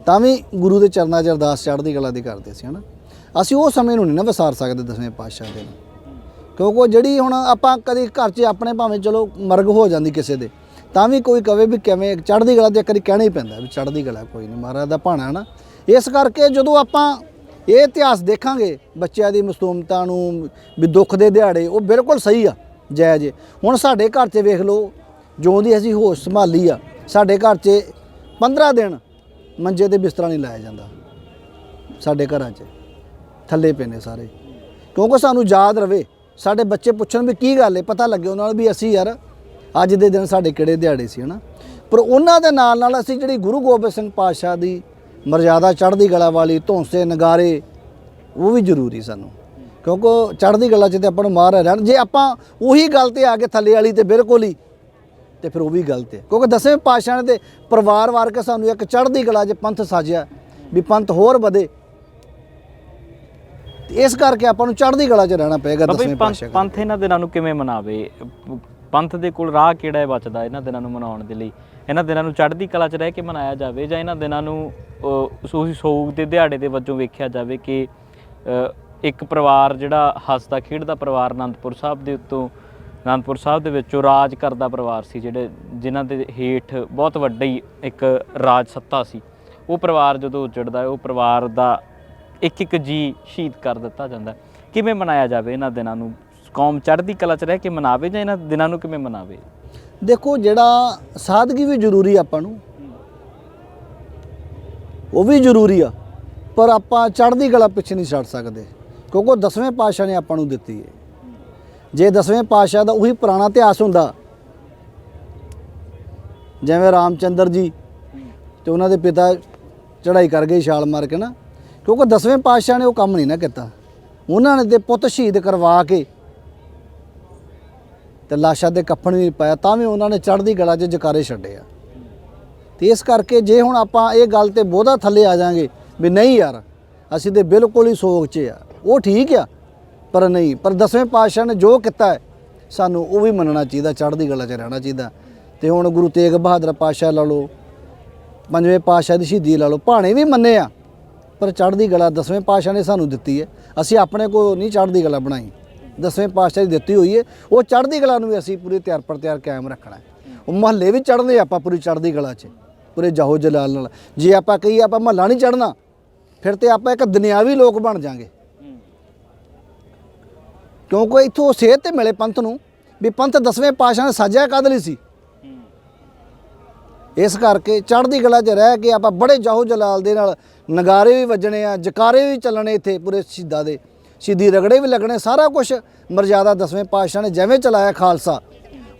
ਤਾਂ ਵੀ ਗੁਰੂ ਦੇ ਚਰਨਾਂ 'ਚ ਅਰਦਾਸ ਚੜ੍ਹਦੀ ਕਲਾ ਦੀ ਕਰਦੇ ਸੀ, ਹਨਾ? ਅਸੀਂ ਉਹ ਸਮੇਂ ਨੂੰ ਨਹੀਂ ਨਾ ਵਿਸਾਰ ਸਕਦੇ ਦਸਵੇਂ ਪਾਤਸ਼ਾਹ ਦੇ ਨੂੰ। ਕਿਉਂਕਿ ਉਹ ਜਿਹੜੀ ਹੁਣ ਆਪਾਂ ਕਦੀ ਘਰ 'ਚ ਆਪਣੇ ਭਾਵੇਂ ਚਲੋ ਮਰਗ ਹੋ ਜਾਂਦੀ ਕਿਸੇ ਦੇ, ਤਾਂ ਵੀ ਕੋਈ ਕਵੇ ਵੀ ਕਿਵੇਂ ਚੜ੍ਹਦੀ ਕਲਾ ਤੇ ਕਦੀ ਕਹਿਣਾ ਹੀ ਪੈਂਦਾ ਵੀ ਚੜ੍ਹਦੀ ਕਲਾ ਕੋਈ ਨਹੀਂ ਮਹਾਰਾਜ ਦਾ ਭਾਣਾ ਨਾ ਇਸ ਕਰਕੇ ਜਦੋਂ ਆਪਾਂ ਇਹ ਇਤਿਹਾਸ ਦੇਖਾਂਗੇ, ਬੱਚਿਆਂ ਦੀ ਮਸਤੂਮਤਾ ਨੂੰ ਵੀ ਦੁੱਖ ਦੇ ਦਿਹਾੜੇ, ਉਹ ਬਿਲਕੁਲ ਸਹੀ ਆ, ਜਾਇਜ਼। ਏ। ਹੁਣ ਸਾਡੇ ਘਰ 'ਚ ਵੇਖ ਲਓ ਜੋ ਦੀ ਅਸੀਂ ਹੋਸ਼ ਸੰਭਾਲੀ ਆ, ਸਾਡੇ ਘਰ 'ਚ 15 ਦਿਨ ਮੰਜੇ ਤੇ ਬਿਸਤਰਾ ਨਹੀਂ ਲਾਇਆ ਜਾਂਦਾ। ਸਾਡੇ ਘਰਾਂ 'ਚ ਥੱਲੇ ਪਏ ਨੇ ਸਾਰੇ। ਕਿਉਂਕਿ ਸਾਨੂੰ ਯਾਦ ਰਵੇ, ਸਾਡੇ ਬੱਚੇ ਪੁੱਛਣ ਵੀ ਕੀ ਗੱਲ ਹੈ ਪਤਾ ਲੱਗੇ ਉਹਨਾਂ ਨੂੰ ਵੀ ਅਸੀਂ ਯਾਰ ਅੱਜ ਦੇ ਦਿਨ ਸਾਡੇ ਕਿਹੜੇ ਦਿਹਾੜੇ ਸੀ, ਹਨਾ? ਪਰ ਉਹਨਾਂ ਦੇ ਨਾਲ ਨਾਲ ਅਸੀਂ ਜਿਹੜੀ ਗੁਰੂ ਗੋਬਿੰਦ ਸਿੰਘ ਪਾਤਸ਼ਾਹ ਦੀ ਮਰਜ਼ਾਦਾ ਚੜ੍ਹਦੀ ਕਲਾ ਵਾਲੀ, ਧੌਂਸੇ, ਨਗਾਰੇ, ਉਹ ਵੀ ਜ਼ਰੂਰੀ ਸਾਨੂੰ। ਕਿਉਂਕਿ ਚੜ੍ਹਦੀ ਕਲਾ 'ਚ ਤੇ ਆਪਾਂ ਨੂੰ ਮਾਰ ਰਹਿਣ। ਜੇ ਆਪਾਂ ਉਹੀ ਗੱਲ ਤੇ ਆ ਕੇ ਥੱਲੇ ਵਾਲੀ ਤੇ ਬਿਲਕੁਲ ਹੀ ਤੇ ਫਿਰ ਉਹ ਵੀ ਗਲਤ ਹੈ। ਕਿਉਂਕਿ ਦਸਵੇਂ ਪਾਤਸ਼ਾਹ ਨੇ ਤੇ ਪਰਿਵਾਰ ਵਾਰ ਕੇ ਸਾਨੂੰ ਇੱਕ ਚੜ੍ਹਦੀ ਕਲਾ 'ਚ ਪੰਥ ਸਾਜਿਆ ਵੀ ਪੰਥ ਹੋਰ ਵਧੇ। ਇਸ ਕਰਕੇ ਆਪਾਂ ਨੂੰ ਚੜ੍ਹਦੀ ਕਲਾ 'ਚ ਰਹਿਣਾ ਪਏਗਾ ਦਸਵੇਂ ਪਾਤਸ਼ਾਹ। ਪੰਥ ਇਹਨਾਂ ਦਿਨਾਂ ਨੂੰ ਕਿਵੇਂ ਮਨਾਵੇ? ਪੰਥ ਦੇ ਕੋਲ ਰਾਹ ਕਿਹੜਾ ਹੈ ਬਚਦਾ ਇਹਨਾਂ ਦਿਨਾਂ ਨੂੰ ਮਨਾਉਣ ਦੇ ਲਈ? ਇਹਨਾਂ ਦਿਨਾਂ ਨੂੰ ਚੜ੍ਹਦੀ ਕਲਾ 'ਚ ਰਹਿ ਕੇ ਮਨਾਇਆ ਜਾਵੇ ਜਾਂ ਇਹਨਾਂ ਦਿਨਾਂ ਨੂੰ ਅ, ਸੋ ਸੋਗ ਦੇ ਦਿਹਾੜੇ ਦੇ ਵਜੋਂ ਵੇਖਿਆ ਜਾਵੇ ਕਿ ਇੱਕ ਪਰਿਵਾਰ ਜਿਹੜਾ ਹੱਸਦਾ ਖੇਡਦਾ ਪਰਿਵਾਰ ਅਨੰਦਪੁਰ ਸਾਹਿਬ ਦੇ ਉੱਤੋਂ ਅਨੰਦਪੁਰ ਸਾਹਿਬ ਦੇ ਵਿੱਚੋਂ ਰਾਜ ਕਰਦਾ ਪਰਿਵਾਰ ਸੀ ਜਿਹੜੇ, ਜਿਨ੍ਹਾਂ ਦੇ ਹੇਠ ਬਹੁਤ ਵੱਡੀ ਇੱਕ ਰਾਜ ਸੱਤਾ ਸੀ। ਉਹ ਪਰਿਵਾਰ ਜਦੋਂ ਉਜੜਦਾ ਹੈ, ਉਹ ਪਰਿਵਾਰ ਦਾ ਇੱਕ ਇੱਕ ਜੀ ਸ਼ਹੀਦ ਕਰ ਦਿੱਤਾ ਜਾਂਦਾ ਕਿਵੇਂ ਮਨਾਇਆ ਜਾਵੇ ਇਹਨਾਂ ਦਿਨਾਂ ਨੂੰ? ਕੌਮ ਚੜ੍ਹਦੀ ਕਲਾ 'ਚ ਰਹਿ ਕੇ ਮਨਾਵੇ ਜਾਂ ਇਹਨਾਂ ਦਿਨਾਂ ਨੂੰ ਕਿਵੇਂ ਮਨਾਵੇ? ਦੇਖੋ, ਜਿਹੜਾ ਸਾਦਗੀ ਵੀ ਜ਼ਰੂਰੀ ਆਪਾਂ ਨੂੰ, ਉਹ ਵੀ ਜ਼ਰੂਰੀ ਆ। ਪਰ ਆਪਾਂ ਚੜ੍ਹਦੀ ਕਲਾ ਪਿੱਛੇ ਨਹੀਂ ਛੱਡ ਸਕਦੇ, ਕਿਉਂਕਿ ਉਹ ਦਸਵੇਂ ਪਾਤਸ਼ਾਹ ਨੇ ਆਪਾਂ ਨੂੰ ਦਿੱਤੀ ਹੈ। ਜੇ ਦਸਵੇਂ ਪਾਤਸ਼ਾਹ ਦਾ ਉਹੀ ਪੁਰਾਣਾ ਇਤਿਹਾਸ ਹੁੰਦਾ, ਜਿਵੇਂ ਰਾਮਚੰਦਰ ਜੀ ਤੇ ਉਹਨਾਂ ਦੇ ਪਿਤਾ ਚੜ੍ਹਾਈ ਕਰ ਗਏ ਛਾਲ ਮਾਰ ਕੇ ਨਾ, ਕਿਉਂਕਿ ਦਸਵੇਂ ਪਾਤਸ਼ਾਹ ਨੇ ਉਹ ਕੰਮ ਨਹੀਂ ਨਾ ਕੀਤਾ। ਉਹਨਾਂ ਨੇ ਤੇ ਪੁੱਤ ਸ਼ਹੀਦ ਕਰਵਾ ਕੇ ਤੇ ਲਾਸ਼ਾਂ ਦੇ ਕੱਫਣ ਵੀ ਨਹੀਂ ਪਾਇਆ, ਤਾਂ ਵੀ ਉਹਨਾਂ ਨੇ ਚੜ੍ਹਦੀ ਗਲਾ 'ਚ ਜਕਾਰੇ ਛੱਡੇ ਆ। ਤੇ ਇਸ ਕਰਕੇ ਜੇ ਹੁਣ ਆਪਾਂ ਇਹ ਗੱਲ ਤੇ ਬੋਧਾ ਥੱਲੇ ਆ ਜਾਾਂਗੇ ਵੀ ਨਹੀਂ ਯਾਰ, ਅਸੀਂ ਤੇ ਬਿਲਕੁਲ ਹੀ ਸੋਗ 'ਚ ਆ, ਉਹ ਠੀਕ ਆ। ਪਰ ਨਹੀਂ, ਪਰ ਦਸਵੇਂ ਪਾਤਸ਼ਾਹ ਨੇ ਜੋ ਕੀਤਾ ਹੈ, ਸਾਨੂੰ ਉਹ ਵੀ ਮੰਨਣਾ ਚਾਹੀਦਾ, ਚੜ੍ਹਦੀ ਕਲਾ 'ਚ ਰਹਿਣਾ ਚਾਹੀਦਾ। ਤੇ ਹੁਣ ਗੁਰੂ ਤੇਗ ਬਹਾਦਰ ਪਾਤਸ਼ਾਹ ਲਾ ਲਓ, ਪੰਜਵੇਂ ਪਾਤਸ਼ਾਹ ਦੀ ਸ਼ਹੀਦੀ ਲਾ ਲਓ, ਭਾਣੇ ਵੀ ਮੰਨੇ ਆ, ਪਰ ਚੜ੍ਹਦੀ ਕਲਾ ਦਸਵੇਂ ਪਾਤਸ਼ਾਹ ਨੇ ਸਾਨੂੰ ਦਿੱਤੀ ਹੈ। ਅਸੀਂ ਆਪਣੇ ਕੋਲ ਨਹੀਂ ਚੜ੍ਹਦੀ ਕਲਾ ਬਣਾਈ। ਦਸਵੇਂ ਪਾਤਸ਼ਾਹ ਦੀ ਦਿੱਤੀ ਹੋਈ ਹੈ। ਉਹ ਚੜ੍ਹਦੀ ਕਲਾ ਨੂੰ ਵੀ ਅਸੀਂ ਪੂਰੇ ਤਿਆਰ ਪਰ ਤਿਆਰ ਕਾਇਮ ਰੱਖਣਾ ਹੈ। ਉਹ ਮਹੱਲੇ ਵੀ ਚੜ੍ਹਦੇ ਆਪਾਂ ਪੂਰੀ ਚੜ੍ਹਦੀ ਕਲਾ 'ਚ, ਪੂਰੇ ਜਾਹੋ ਜਲਾਲ ਨਾਲ। ਜੇ ਆਪਾਂ ਕਹੀਏ ਆਪਾਂ ਮਹੱਲਾ ਨਹੀਂ ਚੜ੍ਹਨਾ, ਫਿਰ ਤੇ ਆਪਾਂ ਇੱਕ ਦੁਨਿਆਵੀ ਲੋਕ ਬਣ ਜਾਾਂਗੇ। ਕਿਉਂਕਿ ਇੱਥੋਂ ਸਿਹਤ ਤੇ ਮਿਲੇ ਪੰਥ ਨੂੰ, ਵੀ ਪੰਥ ਦਸਵੇਂ ਪਾਤਸ਼ਾਹ ਨੇ ਸਾਜਿਆ ਕਾਹਦੇ ਲਈ ਸੀ? ਇਸ ਕਰਕੇ ਚੜ੍ਹਦੀ ਕਲਾ 'ਚ ਰਹਿ ਕੇ ਆਪਾਂ ਬੜੇ ਜਾਹੋ ਜਲਾਲ ਦੇ ਨਾਲ ਨਗਾਰੇ ਵੀ ਵੱਜਣੇ ਆ, ਜਕਾਰੇ ਵੀ ਚੱਲਣੇ ਇੱਥੇ ਪੂਰੇ ਸ਼ਹੀਦਾਂ ਦੇ। ਸ਼ਹੀਦੀ ਰਗੜੇ ਵੀ ਲੱਗਣੇ, ਸਾਰਾ ਕੁਝ ਮਰਜ਼ਾਦਾ ਦਸਵੇਂ ਪਾਤਸ਼ਾਹ ਨੇ ਜਿਵੇਂ ਚਲਾਇਆ ਖਾਲਸਾ,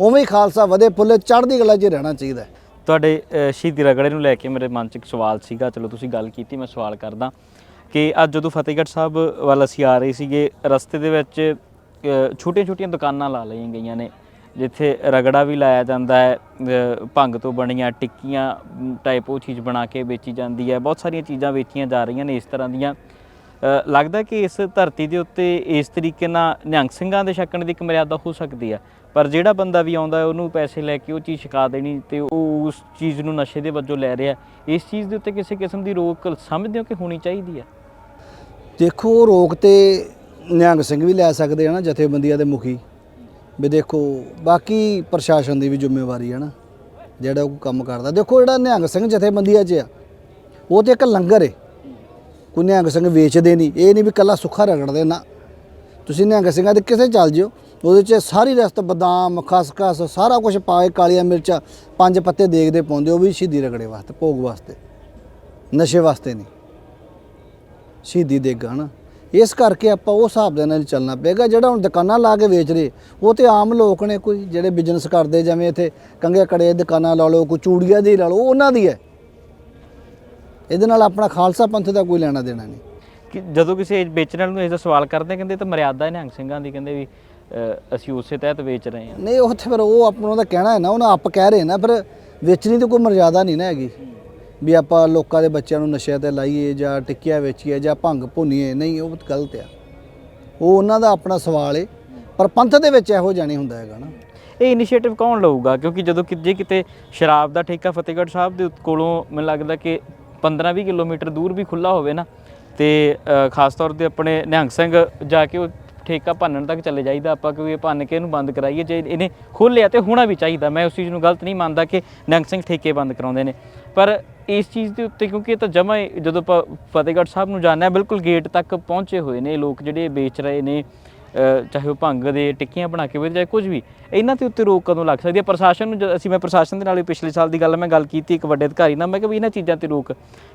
ਉਵੇਂ ਹੀ ਖਾਲਸਾ ਵਧੇ ਫੁੱਲੇ ਚੜ੍ਹਦੀ ਕਲਾ 'ਚ ਰਹਿਣਾ ਚਾਹੀਦਾ ਤੁਹਾਡੇ ਸ਼ਹੀਦੀ ਰਗੜੇ ਨੂੰ ਲੈ ਕੇ ਮੇਰੇ ਮਨ 'ਚ ਇੱਕ ਸਵਾਲ ਸੀਗਾ, ਚਲੋ ਤੁਸੀਂ ਗੱਲ ਕੀਤੀ, ਮੈਂ ਸਵਾਲ ਕਰਦਾ ਕਿ ਅੱਜ ਜਦੋਂ ਫਤਿਹਗੜ੍ਹ ਸਾਹਿਬ ਵੱਲ ਅਸੀਂ ਆ ਰਹੇ ਸੀਗੇ, ਰਸਤੇ ਦੇ ਵਿੱਚ ਛੋਟੀਆਂ-ਛੋਟੀਆਂ ਦੁਕਾਨਾਂ ਲਾ ਲਈਆਂ ਗਈਆਂ ਨੇ, ਜਿੱਥੇ ਰਗੜਾ ਵੀ ਲਾਇਆ ਜਾਂਦਾ ਹੈ ਭੰਗ ਤੋਂ ਬਣੀਆਂ ਟਿੱਕੀਆਂ ਟਾਈਪ ਉਹ ਚੀਜ਼ ਬਣਾ ਕੇ ਵੇਚੀ ਜਾਂਦੀ ਹੈ, ਬਹੁਤ ਸਾਰੀਆਂ ਚੀਜ਼ਾਂ ਵੇਚੀਆਂ ਜਾ ਰਹੀਆਂ ਨੇ ਇਸ ਤਰ੍ਹਾਂ ਦੀਆਂ। ਲੱਗਦਾ ਕਿ ਇਸ ਧਰਤੀ ਦੇ ਉੱਤੇ ਇਸ ਤਰੀਕੇ ਨਾਲ ਨਿਹੰਗ ਸਿੰਘਾਂ ਦੇ ਛਕਣ ਦੀ ਇੱਕ ਮਰਿਆਦਾ ਹੋ ਸਕਦੀ ਹੈ, ਪਰ ਜਿਹੜਾ ਬੰਦਾ ਵੀ ਆਉਂਦਾ ਉਹਨੂੰ ਪੈਸੇ ਲੈ ਕੇ ਉਹ ਚੀਜ਼ ਛਕਾ ਦੇਣੀ ਤੇ ਉਹ ਉਸ ਚੀਜ਼ ਨੂੰ ਨਸ਼ੇ ਦੇ ਵਜੋਂ ਲੈ ਰਿਹਾ ਇਸ ਚੀਜ਼ ਦੇ ਉੱਤੇ ਕਿਸੇ ਕਿਸਮ ਦੀ ਰੋਕ ਸਮਝਦੇ ਹੋ ਕਿ ਹੋਣੀ ਚਾਹੀਦੀ ਹੈ? ਦੇਖੋ, ਰੋਕ ਤੇ ਨਿਹੰਗ ਸਿੰਘ ਵੀ ਲੈ ਸਕਦੇ ਆ ਨਾ ਜਥੇਬੰਦੀਆਂ ਦੇ ਮੁਖੀ। ਵੀ ਦੇਖੋ, ਬਾਕੀ ਪ੍ਰਸ਼ਾਸਨ ਦੀ ਵੀ ਜ਼ਿੰਮੇਵਾਰੀ ਹੈ ਨਾ, ਜਿਹੜਾ ਉਹ ਕੰਮ ਕਰਦਾ। ਦੇਖੋ, ਜਿਹੜਾ ਨਿਹੰਗ ਸਿੰਘ ਜਥੇਬੰਦੀਆਂ 'ਚ ਆ, ਉਹ ਤੇ ਇੱਕ ਲੰਗਰ ਏ। ਕੋਈ ਨਿਹੰਗ ਸਿੰਘ ਵੇਚਦੇ ਨਹੀਂ। ਇਹ ਨਹੀਂ ਵੀ ਕੱਲਾ ਸੁੱਖਾ ਰਗੜਦੇ ਨਾ ਤੁਸੀਂ ਨਿਹੰਗ ਸਿੰਘਾਂ ਦੇ ਕਿਸੇ ਚੱਲ ਜਿਓ, ਉਹਦੇ 'ਚ ਸਾਰੀ ਰਸਤ, ਬਦਾਮ ਖਸਖਸ ਸਾਰਾ ਕੁਝ ਪਾਏ, ਕਾਲੀਆਂ ਮਿਰਚਾਂ, ਪੰਜ ਪੱਤੇ ਦੇਖਦੇ ਪਾਉਂਦੇ ਉਹ ਵੀ ਸ਼ਹੀਦੀ ਰਗੜੇ ਵਾਸਤੇ, ਭੋਗ ਵਾਸਤੇ। ਨਸ਼ੇ ਵਾਸਤੇ ਨਹੀਂ। ਸ਼ਹੀਦੀ ਦੇਗਾ ਨਾ। ਇਸ ਕਰਕੇ ਆਪਾਂ ਉਸ ਹਿਸਾਬ ਦੇ ਨਾਲ ਚੱਲਣਾ ਪਏਗਾ ਜਿਹੜਾ ਹੁਣ ਦੁਕਾਨਾਂ ਲਾ ਕੇ ਵੇਚ ਰਹੇ ਉਹ ਤੇ ਆਮ ਲੋਕ ਨੇ ਕੋਈ ਜਿਹੜੇ ਬਿਜ਼ਨਸ ਕਰਦੇ ਜਿਵੇਂ ਇੱਥੇ ਕੰਗੇ ਕੜੇ ਦੁਕਾਨਾਂ ਲਾ ਲਓ ਕੋਈ ਚੂੜੀਆਂ ਦੀ ਲਾ ਲਓ ਉਹ ਉਹਨਾਂ ਦੀ ਹੈ। ਇਹਦੇ ਨਾਲ ਆਪਣਾ ਖਾਲਸਾ ਪੰਥ ਦਾ ਕੋਈ ਲੈਣਾ ਦੇਣਾ ਨਹੀਂ। ਕਿ ਜਦੋਂ ਕਿਸੇ ਵੇਚਣ ਵਾਲੇ ਨੂੰ ਇਸ ਦਾ ਸਵਾਲ ਕਰਦੇ ਕਹਿੰਦੇ ਤਾਂ ਮਰਿਆਦਾ ਹੈ ਨਿਹੰਗ ਸਿੰਘਾਂ ਦੀ ਕਹਿੰਦੇ ਵੀ ਅਸੀਂ ਉਸੇ ਤਹਿਤ ਵੇਚ ਰਹੇ ਹਾਂ। ਨਹੀਂ ਉਹ ਤੇ ਫਿਰ ਉਹ ਆਪਣਾ ਦਾ ਕਹਿਣਾ ਹੈ ਨਾ ਉਹਨਾਂ ਆਪ ਕਹਿ ਰਹੇ ਨਾ ਫਿਰ ਵੇਚਣੀ ਤੇ ਕੋਈ ਮਰਜ਼ਾਦਾ ਨਹੀਂ ਨਾ ਹੈਗੀ। ਵੀ ਆਪਾਂ ਲੋਕਾਂ ਦੇ ਬੱਚਿਆਂ ਨੂੰ ਨਸ਼ਿਆਂ ਤੇ ਲਾਈਏ ਜਾਂ ਟਿੱਕੀਆਂ ਵੇਚੀਏ ਜਾਂ ਭੰਗ ਭੁੰਨੀਏ, ਨਹੀਂ, ਉਹ ਗਲਤ ਆ। ਉਹ ਉਹਨਾਂ ਦਾ ਆਪਣਾ ਸਵਾਲ ਏ, ਪਰ ਪੰਥ ਦੇ ਵਿੱਚ ਇਹੋ ਜਿਹਾ ਨਹੀਂ ਹੁੰਦਾ ਹੈਗਾ ਨਾ। ਇਹ ਇਨੀਸ਼ੀਏਟਿਵ ਕੌਣ ਲਊਗਾ? ਕਿਉਂਕਿ ਜਦੋਂ ਕਿ, ਜੇ ਕਿਤੇ ਸ਼ਰਾਬ ਦਾ ਠੇਕਾ ਫਤਿਹਗੜ੍ਹ ਸਾਹਿਬ ਦੇ ਕੋਲੋਂ ਮੈਨੂੰ ਲੱਗਦਾ ਕਿ 15-20 ਕਿਲੋਮੀਟਰ ਦੂਰ ਵੀ ਖੁੱਲਾ ਹੋਵੇ ਨਾ, ਤੇ ਖਾਸ ਤੌਰ ਤੇ ਆਪਣੇ ਨਿਹੰਗ ਸਿੰਘ ਜਾ ਕੇ ਉਹ ਠੇਕਾ ਭੰਨਣ ਤੱਕ ਚੱਲੇ ਜਾਈਦਾ, ਆਪਾਂ ਕਿਉਂਕਿ ਇਹ ਭੰਨ ਕੇ ਇਹਨੂੰ ਬੰਦ ਕਰਾਈਏ, ਜੇ ਇਹਨੇ ਖੋਲ੍ਹਿਆ ਤੇ ਹੋਣਾ ਵੀ ਚਾਹੀਦਾ। ਮੈਂ ਉਸ ਚੀਜ਼ ਨੂੰ ਗਲਤ ਨਹੀਂ ਮੰਨਦਾ ਕਿ ਨਿਹੰਗ ਸਿੰਘ ਠੇਕੇ ਬੰਦ ਕਰਾਉਂਦੇ ਨੇ। ਪਰ ਇਸ ਚੀਜ਼ ਦੇ ਉੱਤੇ ਕਿਉਂਕਿ ਇਹ ਤਾਂ ਜਮਾ ਜਦੋਂ ਆਪਾਂ ਫਤਿਹਗੜ੍ਹ ਸਾਹਿਬ ਨੂੰ ਜਾਂਦੇ ਹਾਂ, ਬਿਲਕੁਲ ਗੇਟ ਤੱਕ ਪਹੁੰਚੇ ਹੋਏ ਨੇ ਲੋਕ ਜਿਹੜੇ ਵੇਚ ਰਹੇ ਨੇ। ਚਾਹੇ ਉਹ ਭੰਗ ਦੇ ਟਿੱਕੀਆਂ ਬਣਾ ਕੇ ਵੇਚ ਚਾਹੇ ਕੁਝ ਵੀ ਇਹਨਾਂ ਤੇ ਉੱਤੇ ਰੋਕ ਕਦੋਂ ਲੱਗ ਸਕਦੀ ਹੈ? ਪ੍ਰਸ਼ਾਸਨ ਨੂੰ ਅਸੀਂ ਮੈਂ ਪ੍ਰਸ਼ਾਸਨ ਦੇ ਨਾਲ ਵੀ ਪਿਛਲੇ ਸਾਲ ਦੀ ਗੱਲ ਮੈਂ ਗੱਲ ਕੀਤੀ ਇੱਕ ਵੱਡੇ ਅਧਿਕਾਰੀ ਨਾਲ ਮੈਂ ਕਿਹਾ ਵੀ ਇਹਨਾਂ ਚੀਜ਼ਾਂ ਤੇ ਰੋਕ।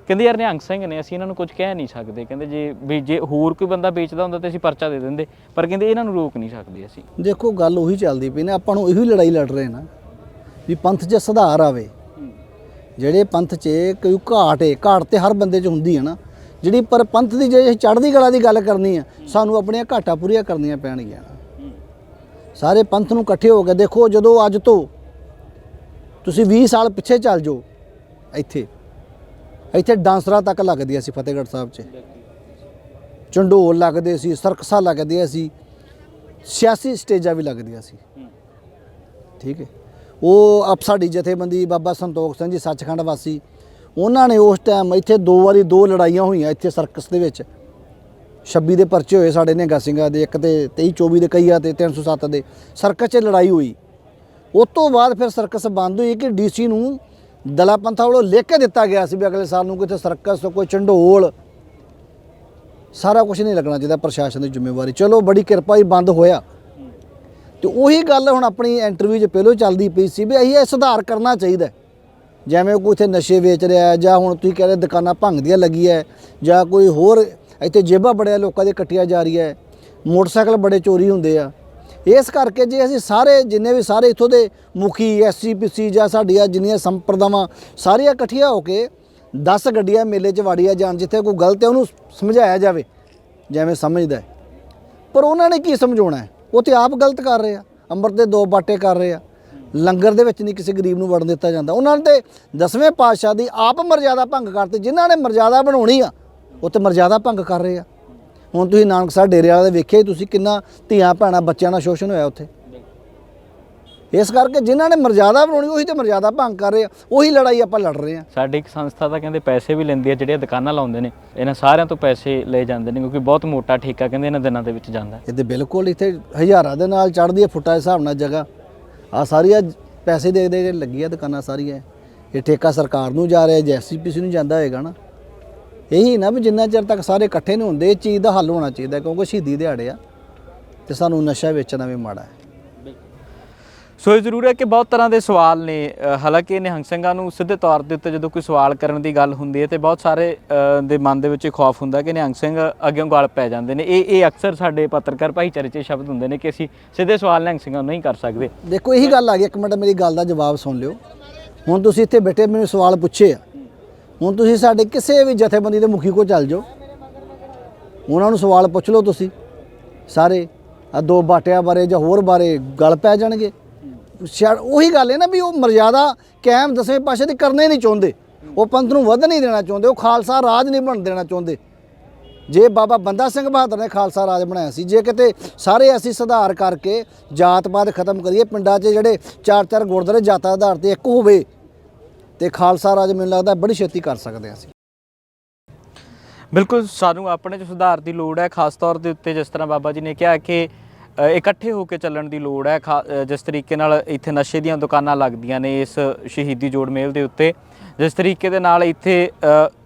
ਕਹਿੰਦੇ ਯਾਰ ਨਿਹੰਗ ਸਿੰਘ ਨੇ ਅਸੀਂ ਇਹਨਾਂ ਨੂੰ ਕੁਝ ਕਹਿ ਨਹੀਂ ਸਕਦੇ। ਕਹਿੰਦੇ ਜੇ ਵੀ ਜੇ ਹੋਰ ਕੋਈ ਬੰਦਾ ਵੇਚਦਾ ਹੁੰਦਾ ਤੇ ਅਸੀਂ ਪਰਚਾ ਦੇ ਦਿੰਦੇ। ਪਰ ਕਹਿੰਦੇ ਇਹਨਾਂ ਨੂੰ ਰੋਕ ਨਹੀਂ ਸਕਦੇ ਅਸੀਂ। ਦੇਖੋ ਗੱਲ ਉਹੀ ਚੱਲਦੀ ਪਈ ਨਾ ਆਪਾਂ ਨੂੰ ਇਹੀ ਲੜਾਈ ਲੜ ਰਹੇ ਨਾ ਵੀ ਪੰਥ 'ਚ ਸੁਧਾਰ ਆਵੇ। ਜਿਹੜੇ ਪੰਥ 'ਚ ਕੋਈ ਘਾਟ ਹੈ ਘਾਟ ਤੇ ਹਰ ਬੰਦੇ 'ਚ ਹੁੰਦੀ ਹੈ ਨਾ ਜਿਹੜੀ ਪਰ ਪੰਥ ਦੀ ਜੇ ਚੜ੍ਹਦੀ ਕਲਾ ਦੀ ਗੱਲ ਕਰਨੀ ਆ ਸਾਨੂੰ ਆਪਣੀਆਂ ਘਾਟਾਂ ਪੂਰੀਆਂ ਕਰਨੀਆਂ ਪੈਣਗੀਆਂ। ਸਾਰੇ ਪੰਥ ਨੂੰ ਇਕੱਠੇ ਹੋ ਕੇ ਦੇਖੋ ਜਦੋਂ ਅੱਜ ਤੋਂ ਤੁਸੀਂ 20 ਸਾਲ ਪਿੱਛੇ ਚੱਲ ਜਾਓ ਇੱਥੇ ਇੱਥੇ ਡਾਂਸਰਾਂ ਤੱਕ ਲੱਗਦੀਆਂ ਸੀ ਫਤਿਹਗੜ੍ਹ ਸਾਹਿਬ 'ਚ। ਚੰਡੋਲ ਲੱਗਦੇ ਸੀ ਸਰਕਸਾਂ ਲੱਗਦੀਆਂ ਸੀ ਸਿਆਸੀ ਸਟੇਜਾਂ ਵੀ ਲੱਗਦੀਆਂ ਸੀ। ਠੀਕ ਹੈ। ਉਹ ਆਪ ਸਾਡੀ ਜਥੇਬੰਦੀ ਬਾਬਾ ਸੰਤੋਖ ਸਿੰਘ ਜੀ ਸੱਚਖੰਡ ਵਾਸੀ ਉਹਨਾਂ ਨੇ ਉਸ ਟਾਈਮ ਇੱਥੇ ਦੋ ਵਾਰੀ ਦੋ ਲੜਾਈਆਂ ਹੋਈਆਂ ਇੱਥੇ ਸਰਕਸ ਦੇ ਵਿੱਚ। 26 ਦੇ ਪਰਚੇ ਹੋਏ ਸਾਡੇ ਨਿਹੰਗਾ ਸਿੰਘਾਂ ਦੇ, ਇੱਕ ਤੇ 23 24 ਦੇ ਕਈਆ ਤੇ 307 ਦੇ। ਸਰਕਸ 'ਚ ਲੜਾਈ ਹੋਈ। ਉਸ ਤੋਂ ਬਾਅਦ ਫਿਰ ਸਰਕਸ ਬੰਦ ਹੋਈ ਕਿ ਡੀਸੀ ਨੂੰ ਦਲਾ ਪੰਥਾ ਵੱਲੋਂ ਲਿਖ ਕੇ ਦਿੱਤਾ ਗਿਆ ਸੀ ਵੀ ਅਗਲੇ ਸਾਲ ਨੂੰ ਕਿਤੇ ਸਰਕਸ ਕੋਈ ਚੰਡੋਲ। ਸਾਰਾ ਕੁਝ ਨਹੀਂ ਲੱਗਣਾ ਚਾਹੀਦਾ ਪ੍ਰਸ਼ਾਸਨ ਦੀ ਜ਼ਿੰਮੇਵਾਰੀ। ਚਲੋ ਬੜੀ ਕਿਰਪਾ ਹੀ ਬੰਦ ਹੋਇਆ। ਤੇ ਉਹੀ ਗੱਲ ਹੁਣ ਆਪਣੀ ਇੰਟਰਵਿਊ 'ਚ ਪਹਿਲੋਂ ਚੱਲਦੀ ਪਈ ਸੀ ਵੀ ਅਸੀਂ ਇਹ ਸੁਧਾਰ ਕਰਨਾ ਚਾਹੀਦਾ। ਜਿਵੇਂ ਕੋਈ ਇੱਥੇ ਨਸ਼ੇ ਵੇਚ ਰਿਹਾ ਹੈ, ਜਾਂ ਹੁਣ ਤੁਸੀਂ ਕਹਿ ਰਹੇ ਦੁਕਾਨਾਂ ਭੰਗ ਦੀਆਂ ਲੱਗੀ ਹੈ, ਜਾਂ ਕੋਈ ਹੋਰ ਇੱਥੇ ਜੇਬਾਂ ਬੜਿਆ ਲੋਕਾਂ ਦੇ ਕੱਟੀਆਂ ਜਾ ਰਹੀ ਹੈ, ਮੋਟਰਸਾਈਕਲ ਬੜੇ ਚੋਰੀ ਹੁੰਦੇ ਆ। ਇਸ ਕਰਕੇ ਜੇ ਅਸੀਂ ਸਾਰੇ ਜਿੰਨੇ ਵੀ ਸਾਰੇ ਇੱਥੋਂ ਦੇ ਮੁਖੀ ਐਸਜੀਪੀਸੀ ਜਾਂ ਸਾਡੀਆਂ ਜਿੰਨੀਆਂ ਸੰਪਰਦਾਵਾਂ ਸਾਰੀਆਂ ਇਕੱਠੀਆਂ ਹੋ ਕੇ 10 ਗੱਡੀਆਂ ਮੇਲੇ 'ਚ ਵਾੜੀਆਂ ਜਾਣ, ਜਿੱਥੇ ਕੋਈ ਗਲਤ ਹੈ ਉਹਨੂੰ ਸਮਝਾਇਆ ਜਾਵੇ, ਜਿਵੇਂ ਸਮਝਦਾ ਪਰ ਉਹਨਾਂ ਨੇ ਕੀ ਸਮਝਾਉਣਾ ਉਹ ਤੇ ਆਪ ਗਲਤ ਕਰ ਰਹੇ ਆ, ਅੰਮ੍ਰਿਤ ਦੇ ਦੋ ਬਾਟੇ ਕਰ ਰਹੇ ਆ। ਲੰਗਰ ਦੇ ਵਿੱਚ ਨਹੀਂ ਕਿਸੇ ਗਰੀਬ ਨੂੰ ਵੜਨ ਦਿੱਤਾ ਜਾਂਦਾ। ਉਹਨਾਂ ਨੇ ਦਸਵੇਂ ਪਾਤਸ਼ਾਹ ਦੀ ਆਪ ਮਰਜ਼ਾਦਾ ਭੰਗ ਕਰਤੇ ਜਿਨ੍ਹਾਂ ਨੇ ਮਰਜ਼ਾਦਾ ਬਣਾਉਣੀ ਆ ਉਹ ਤੇ ਮਰਜ਼ਾਦਾ ਭੰਗ ਕਰ ਰਹੇ ਆ। ਹੁਣ ਤੁਸੀਂ ਨਾਨਕਸਰ ਡੇਰੇ ਵਾਲੇ ਦੇ ਵੇਖਿਆ ਤੁਸੀਂ ਕਿੰਨਾ ਧੀਆਂ ਭੈਣਾਂ ਬੱਚਿਆਂ ਨਾਲ ਸ਼ੋਸ਼ਣ ਹੋਇਆ ਉੱਥੇ। ਇਸ ਕਰਕੇ ਜਿਨ੍ਹਾਂ ਨੇ ਮਰਜ਼ਾਦਾ ਬਣਾਉਣੀ ਉਹੀ ਤੇ ਮਰਜ਼ਾਦਾ ਭੰਗ ਕਰ ਰਹੇ ਆ ਉਹੀ ਲੜਾਈ ਆਪਾਂ ਲੜ ਰਹੇ ਆ। ਸਾਡੀ ਇੱਕ ਸੰਸਥਾ ਤਾਂ ਕਹਿੰਦੇ ਪੈਸੇ ਵੀ ਲੈਂਦੀ ਹੈ ਜਿਹੜੀਆਂ ਦੁਕਾਨਾਂ ਲਾਉਂਦੇ ਨੇ ਇਹਨਾਂ ਸਾਰਿਆਂ ਤੋਂ ਪੈਸੇ ਲਏ ਜਾਂਦੇ ਨੇ ਕਿਉਂਕਿ ਬਹੁਤ ਮੋਟਾ ਠੇਕਾ ਕਹਿੰਦੇ ਇਹਨਾਂ ਦਿਨਾਂ ਦੇ ਵਿੱਚ ਜਾਂਦਾ। ਹੈ। ਇਹ ਤੇ ਬਿਲਕੁਲ ਇੱਥੇ ਹਜ਼ਾਰਾਂ ਦੇ ਨਾਲ ਚੜ੍ਹਦੀ ਹੈ ਫੁੱਟਾਂ ਦੇ ਹਿਸਾਬ ਨਾਲ ਜਗ੍ਹਾ। ਆ ਸਾਰੀਆਂ ਪੈਸੇ ਦੇ ਦੇ ਕੇ ਲੱਗੀ ਦੁਕਾਨਾਂ ਸਾਰੀਆਂ ਇਹ ਠੇਕਾ ਸਰਕਾਰ ਨੂੰ ਜਾ ਰਿਹਾ ਜੈਸੀਪੀਸੀ ਨੂੰ ਜਾਂਦਾ ਹੋਏਗਾ ਨਾ। ਇਹੀ ਨਾ ਵੀ ਜਿੰਨਾ ਚਿਰ ਤੱਕ ਸਾਰੇ ਇਕੱਠੇ ਨਹੀਂ ਹੁੰਦੇ, ਇਹ ਚੀਜ਼ ਦਾ ਹੱਲ ਹੋਣਾ ਚਾਹੀਦਾ ਕਿਉਂਕਿ ਸ਼ਹੀਦੀ ਦਿਹਾੜੇ ਆ। ਤੇ ਸਾਨੂੰ ਨਸ਼ਾ ਵੇਚਣਾ ਵੀ ਮਾੜਾ ਹੈ ਸੋ ਇਹ ਜ਼ਰੂਰ ਹੈ ਕਿ ਬਹੁਤ ਤਰ੍ਹਾਂ ਦੇ ਸਵਾਲ ਨੇ। ਹਾਲਾਂਕਿ ਨਿਹੰਗ ਸਿੰਘਾਂ ਨੂੰ ਸਿੱਧੇ ਤੌਰ ਦੇ ਉੱਤੇ ਜਦੋਂ ਕੋਈ ਸਵਾਲ ਕਰਨ ਦੀ ਗੱਲ ਹੁੰਦੀ ਹੈ ਤੇ ਬਹੁਤ ਸਾਰੇ ਦੇ ਮਨ ਦੇ ਵਿੱਚ ਇਹ ਖੌਫ ਹੁੰਦਾ ਕਿ ਨਿਹੰਗ ਸਿੰਘ ਅੱਗੇ ਗਲ ਪੈ ਜਾਂਦੇ ਨੇ। ਇਹ ਇਹ ਅਕਸਰ ਸਾਡੇ ਪੱਤਰਕਾਰ ਭਾਈਚਾਰੇ 'ਚ ਸ਼ਬਦ ਹੁੰਦੇ ਨੇ ਕਿ ਅਸੀਂ ਸਿੱਧੇ ਸਵਾਲ ਨਿਹੰਗ ਸਿੰਘਾਂ ਨੂੰ ਨਹੀਂ ਕਰ ਸਕਦੇ। ਦੇਖੋ, ਇਹੀ ਗੱਲ ਆ ਗਈ। ਇੱਕ ਮਿੰਟ, ਮੇਰੀ ਗੱਲ ਦਾ ਜਵਾਬ ਸੁਣ ਲਿਓ। ਹੁਣ ਤੁਸੀਂ ਇੱਥੇ ਬੈਠੇ, ਮੈਨੂੰ ਸਵਾਲ ਪੁੱਛੇ ਆ। ਹੁਣ ਤੁਸੀਂ ਸਾਡੇ ਕਿਸੇ ਵੀ ਜਥੇਬੰਦੀ ਦੇ ਮੁਖੀ ਕੋਲ ਚੱਲ ਜਾਓ। ਉਹਨਾਂ ਨੂੰ ਸਵਾਲ ਪੁੱਛ ਲਓ ਤੁਸੀਂ। ਸਾਰੇ ਆ ਦੋ ਬਾਟਿਆਂ ਬਾਰੇ ਜਾਂ ਹੋਰ ਬਾਰੇ ਗੱਲ ਪੈ ਜਾਣਗੇ। ਸ਼ਾਇਦ ਉਹੀ ਗੱਲ ਹੈ ਨਾ ਵੀ ਉਹ ਮਰਜ਼ਾਦਾ ਕਾਇਮ ਦਸਵੇਂ ਪਾਸ਼ਾ 'ਤੇ ਕਰਨੇ ਨਹੀਂ ਚਾਹੁੰਦੇ। ਉਹ ਪੰਥ ਨੂੰ ਵੱਧ ਨਹੀਂ ਦੇਣਾ ਚਾਹੁੰਦੇ, ਉਹ ਖਾਲਸਾ ਰਾਜ ਨਹੀਂ ਬਣ ਦੇਣਾ ਚਾਹੁੰਦੇ। ਜੇ ਬਾਬਾ ਬੰਦਾ ਸਿੰਘ ਬਹਾਦਰ ਨੇ ਖਾਲਸਾ ਰਾਜ ਬਣਾਇਆ ਸੀ, ਜੇ ਕਿਤੇ ਸਾਰੇ ਅਸੀਂ ਸੁਧਾਰ ਕਰਕੇ ਜਾਤ-ਪਾਤ ਖਤਮ ਕਰੀਏ, ਪਿੰਡਾਂ 'ਚ ਜਿਹੜੇ ਚਾਰ ਚਾਰ ਗੁਰਦੁਆਰੇ ਜਾਤਾਂ ਆਧਾਰ ਤੇ ਇੱਕ ਹੋਵੇ, ਤੇ ਖਾਲਸਾ ਰਾਜ ਮੈਨੂੰ ਲੱਗਦਾ ਬੜੀ ਛੇਤੀ ਕਰ ਸਕਦੇ ਹਾਂ ਅਸੀਂ। ਬਿਲਕੁਲ, ਸਾਨੂੰ ਆਪਣੇ 'ਚ ਸੁਧਾਰ ਦੀ ਲੋੜ ਹੈ, ਖਾਸ ਤੌਰ ਦੇ ਉੱਤੇ ਜਿਸ ਤਰ੍ਹਾਂ ਬਾਬਾ ਜੀ ਨੇ ਕਿਹਾ ਕਿ ਇਕੱਠੇ ਹੋ ਕੇ ਚੱਲਣ ਦੀ ਲੋੜ ਹੈ। ਜਿਸ ਤਰੀਕੇ ਨਾਲ ਇੱਥੇ ਨਸ਼ੇ ਦੀਆਂ ਦੁਕਾਨਾਂ ਲੱਗਦੀਆਂ ਨੇ ਇਸ ਸ਼ਹੀਦੀ ਜੋੜ ਮੇਲ ਦੇ ਉੱਤੇ ਜਿਸ ਤਰੀਕੇ ਦੇ ਨਾਲ ਇੱਥੇ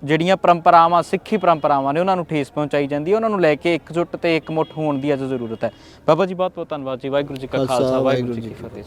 ਜਿਹੜੀਆਂ ਪਰੰਪਰਾਵਾਂ ਸਿੱਖੀ ਪਰੰਪਰਾਵਾਂ ਨੇ ਉਹਨਾਂ ਨੂੰ ਠੇਸ ਪਹੁੰਚਾਈ ਜਾਂਦੀ ਹੈ। ਉਹਨਾਂ ਨੂੰ ਲੈ ਕੇ ਇਕਜੁੱਟ ਤੇ ਇਕਮੁੱਠ ਹੋਣ ਦੀ ਅੱਜ ਜ਼ਰੂਰਤ ਹੈ। ਬਾਬਾ ਜੀ ਬਹੁਤ ਬਹੁਤ ਧੰਨਵਾਦ ਜੀ। ਵਾਹਿਗੁਰੂ ਜੀ ਕਾ ਖਾਲਸਾ, ਵਾਹਿਗੁਰੂ ਜੀ ਕੀ ਫਤਿਹ